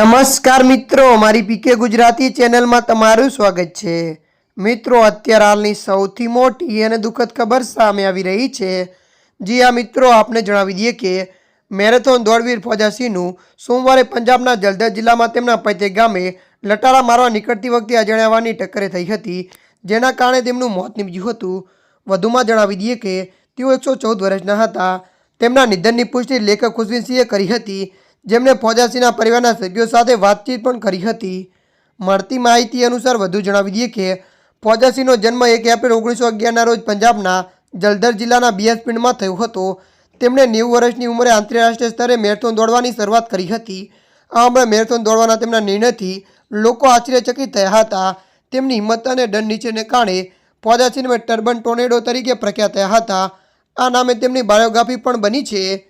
નમસ્કાર મિત્રો મારી પીકે ગુજરાતી ચેનલમાં તમારું સ્વાગત છે. મિત્રો, અત્યારે હાલની સૌથી મોટી અને દુઃખદ ખબર સામે આવી રહી છે. જી આ મિત્રો, આપને જણાવી દઈએ કે મેરેથોન દોડવીર ફોજાસીનું સોમવારે પંજાબના જલધર જિલ્લામાં તેમના પૈતે ગામે લટારા મારવા નીકળતી વખતે અજાણ્યાવાની ટક્કરે થઈ હતી, જેના કારણે તેમનું મોત નીપજ્યું હતું. વધુમાં જણાવી દઈએ કે તેઓ એકસો ચૌદ વર્ષના હતા. તેમના નિધનની પુષ્ટિ લેખક ખુશવિનસિંહે કરી હતી. જેમણે ફોજાસીના પરિવારના સભ્યો સાથે વાતચીત પણ કરી હતી. મળતી માહિતી અનુસાર વધુ જણાવી દઈએ કે, ફોજાસીનો જન્મ એક એપ્રિલ ઓગણીસો અગિયારના રોજ પંજાબના જલધર જિલ્લાના બીએસ થયો હતો. તેમણે નેવું વર્ષની ઉંમરે આંતરરાષ્ટ્રીય સ્તરે મેરેથોન દોડવાની શરૂઆત કરી હતી. આ ઉંમરે મેરેથોન દોડવાના તેમના નિર્ણયથી લોકો આશ્ચર્યચકિત થયા હતા. તેમની હિંમત અને દંડ નીચેને કારણે ફોજાસીને ટર્બન ટોર્નેડો તરીકે પ્રખ્યાત થયા હતા. આ નામે તેમની બાયોગ્રાફી પણ બની છે.